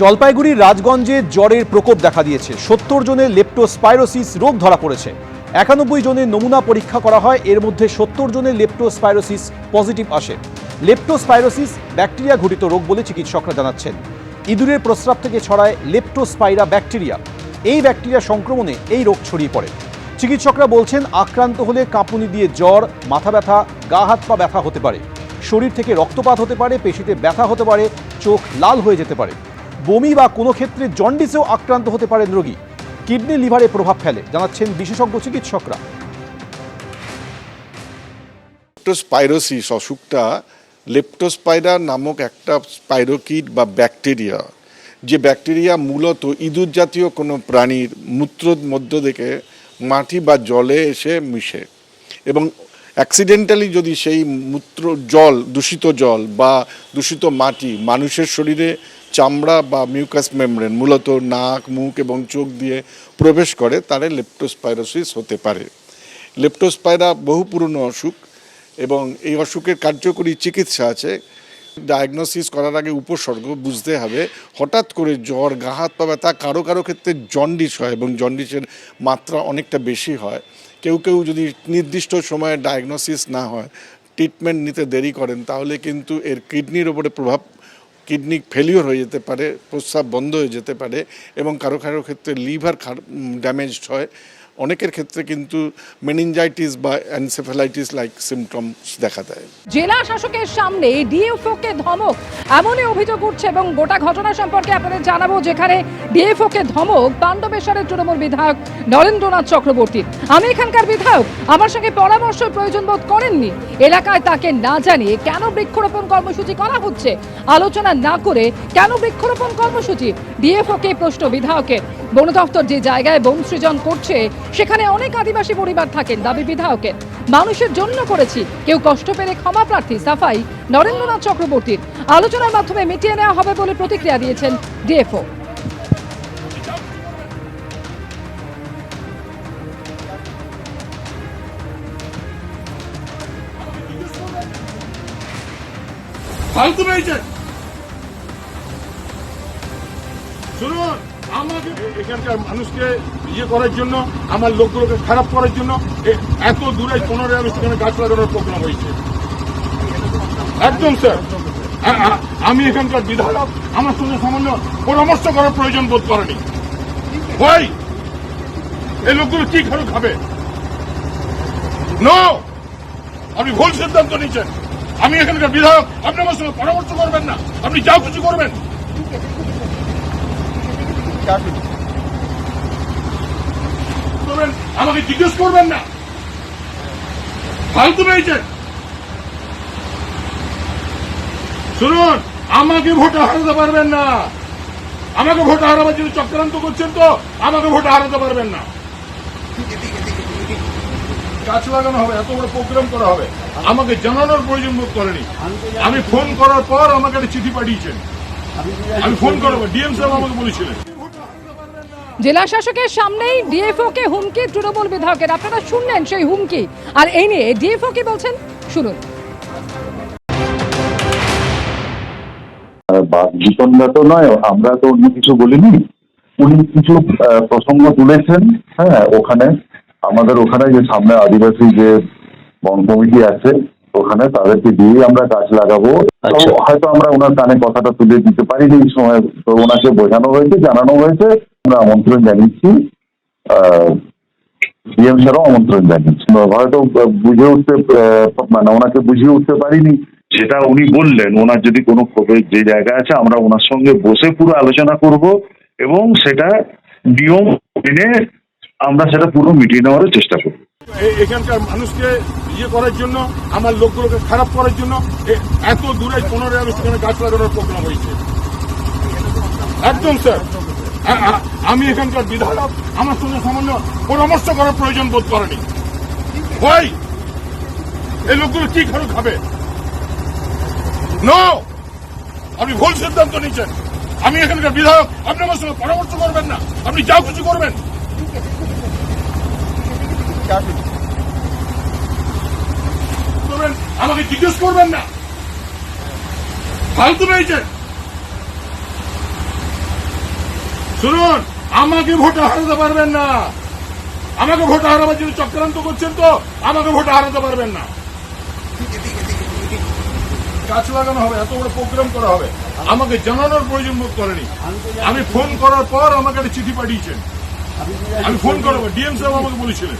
জলপাইগুড়ির রাজগঞ্জে জ্বরের প্রকোপ দেখা দিয়েছে। সত্তর জনের লেপ্টোস্পাইরোসিস রোগ ধরা পড়েছে। একানব্বই জনের নমুনা পরীক্ষা করা হয়, এর মধ্যে সত্তর জনের লেপ্টোস্পাইরোসিস পজিটিভ আসে। লেপ্টোস্পাইরোসিস ব্যাকটেরিয়া ঘটিত রোগ বলে চিকিৎসকরা জানাচ্ছেন। ইঁদুরের প্রস্রাব থেকে ছড়ায় লেপ্টোস্পাইরা ব্যাকটেরিয়া। এই ব্যাকটেরিয়া সংক্রমণে এই রোগ ছড়িয়ে পড়ে। চিকিৎসকরা বলছেন, আক্রান্ত হলে কাঁপুনি দিয়ে জ্বর, মাথা ব্যথা, গা হাত পা ব্যথা হতে পারে। শরীর থেকে রক্তপাত হতে পারে, পেশিতে ব্যথা হতে পারে, চোখ লাল হয়ে যেতে পারে। বমি বা কোনো ক্ষেত্রে জন্ডিসেও আক্রান্ত হতে পারেন রোগী। কিডনি লিভারে প্রভাব ফেলে, জানাচ্ছেন বিশেষজ্ঞ চিকিৎসকরা। লেপ্টোস্পাইরোসিস অসুখটা লেপ্টোস্পাইরা নামক একটা স্পাইরোকিড বা ব্যাকটেরিয়া, যে ব্যাকটেরিয়া মূলত ইঁদুর জাতীয় কোনো প্রাণীর মূত্রর মধ্য থেকে মাটি বা জলে এসে মিশে এবং অ্যাক্সিডেন্টালি যদি সেই মূত্র জল, দূষিত জল বা দূষিত মাটি মানুষের শরীরে চামড়া বা মিউকাস মেমব্রেন মূলত নাক, মুখ এবং চোখ দিয়ে প্রবেশ করে তাহলে লেপ্টোস্পাইরোসিস হতে পারে। লেপ্টোস্পাইরা বহু পুরনো অসুখ এবং এই অসুখের কার্যকরী চিকিৎসা আছে। ডায়াগনোসিস করার আগে উপসর্গ বুঝতে হবে। হঠাৎ করে জ্বর, গা, হাত পা ব্যথা কারও কারও ক্ষেত্রে জন্ডিস হয় এবং জন্ডিসের মাত্রা অনেকটা বেশি হয়। কেউ কেউ যদি নির্দিষ্ট সময়ে ডায়াগনোসিস না হয় ট্রিটমেন্ট নিতে দেরি করেন, তাহলে কিন্তু এর কিডনির ওপরে প্রভাব কিডনি ফেলিওর হয়ে যেতে পারে, প্রস্রাব বন্ধ হয়ে যেতে পারে এবং কারও কারও ক্ষেত্রে লিভার ড্যামেজড হয়। অনেকের ক্ষেত্রে কিন্তু মেনিনজাইটিস বা অ্যানসেফালাইটিস লাইক সিমটমস দেখা দেয়। জেলা শাসকের সামনে ডিএফওকে ধমক, এমনই অভিযোগ উঠছে এবং গোটা ঘটনা সম্পর্কে আপনাদের জানাব, যেখানে ডিএফওকে ধমক তাণ্ডবেশ্বরের তৃণমূল বিধায়ক নরেন্দ্রনাথ চক্রবর্তী আমি এখানকার বিধায়ক, আমার সঙ্গে পরামর্শ প্রয়োজন বোধ করেননি। এলাকায় তাকে না জানিয়ে কেন বৃক্ষরোপণ কর্মসূচি করা হচ্ছে? আলোচনা না করে কেন বৃক্ষরোপণ কর্মসূচি? ডিএফওকে প্রশ্ন বিধায়কের। বন দপ্তর যে জায়গায় বন সৃজন করছে সেখানে অনেক আদিবাসী পরিবার থাকেন দাবি বিধায়কের। মানুষের জন্য করেছি। কেউ কষ্ট পেলে ক্ষমা প্রার্থী সাফাই নরেন্দ্রনাথ চক্রবর্তীর। আলোচনার মাধ্যমে মিটিয়ে নেওয়া হবে বলে প্রতিক্রিয়া দিয়েছেন ডিএফও। ফালতু পেয়েছেন শুনুন। এখানকার মানুষকে ইয়ে করার জন্য, আমার লোকগুলোকে খারাপ করার জন্য এত দূরে পনেরো আগস্ট এখানে গাছ লাগানোর প্রোগ্রাম হয়েছে। একদম, স্যার। আমি এখানকার বিধায়ক। আমার সঙ্গে সামান্য পরামর্শ করার প্রয়োজন বোধ করেনি। ভাই, এই লোকগুলো কি খারো খাবে? আপনি ভুল সিদ্ধান্ত নিচ্ছেন আমি এখানকার বিধায়ক, আপনি আমার সঙ্গে পরামর্শ করবেন না। আপনি যা কিছু করবেন। আমাকে জিজ্ঞেস করবেন না। ফালতু পেয়েছেন শুনুন, আমাকে ভোটে হারাতে পারবেন না। আমাকে ভোটে হারাবার জন্য চক্রান্ত করছেন তো, আমাকে ভোটে হারাতে পারবেন না। গাছ লাগানো হবে, এত বড় প্রোগ্রাম করা হবে। আমাকে জানানোর প্রয়োজন বোধ করেনি। আমি ফোন করার পর আমাকে একটা চিঠি পাঠিয়েছেন। আমি ফোন করব, ডিএম সাহেব আমাকে বলেছিলেন। জেলা শাসকের সামনেই ডিএফও কে হুমকি তৃণমূল বিধায়কের। আপনারা শুনলেন সেই হুমকি। আর এই নিয়ে ডিএফও কি বলছেন? শুনুন। বাদ তো নয় আমরা তো অন্য কিছু বলিনি। উনি কিছু আহ, প্রসঙ্গ তুলেছেন হ্যাঁ ওখানে। আমাদের ওখানে যে সামনে আদিবাসী যে বন কমিটি আছে ওখানে তাদেরকে দিয়ে আমরা গাছ লাগাবো। হয়তো আমরা ওনার কানে কথাটা তুলে দিতে পারিনি এই সময় তো ওনাকে বোঝানো হয়েছে জানানো হয়েছে। আমরা আমন্ত্রণ জানিয়েছি। ডিএম স্যারও আমন্ত্রণ জানিয়েছি হয়তো বুঝে উঠতে মানে ওনাকে বুঝিয়ে উঠতে পারিনি। সেটা উনি বললেন। ওনার যদি কোনো ক্ষোভের যে জায়গা আছে, আমরা ওনার সঙ্গে বসে পুরো আলোচনা করব এবং সেটা নিয়ম মেনে আমরা সেটা পুরো মিটিয়ে নেওয়ার চেষ্টা করব। এখানকার মানুষকে ইয়ে করার জন্য, আমার লোকগুলোকে খারাপ করার জন্য এত দূরে পনেরো আগস্ট গাছ লাগানোর প্রোগ্রাম হয়েছে। একদম, স্যার। আমি এখানকার বিধায়ক, আমার সঙ্গে সামান্য পরামর্শ করার প্রয়োজন বোধ করেনি। ভাই এই লোকগুলো কি খারো খাবে? আপনি ভুল সিদ্ধান্ত নিচ্ছেন আমি এখানকার বিধায়ক, আপনি আমার সঙ্গে পরামর্শ করবেন না। আপনি যাও কিছু করবেন। করবেন, আমাকে জিজ্ঞেস করবেন না। ফালতু পেয়েছেন। শুনুন, আমাকে ভোটে হারাতে পারবেন না। আমাকে ভোটে হারাবার জন্য চক্রান্ত করছেন তো, আমাকে ভোটে হারাতে পারবেন না। গাছ লাগানো হবে, এত বড় প্রোগ্রাম করা হবে। আমাকে জানানোর প্রয়োজন বোধ করেনি। আমি ফোন করার পর আমাকে একটা চিঠি পাঠিয়েছেন। আমি ফোন করব, ডিএম সাহেব আমাকে বলেছিলেন।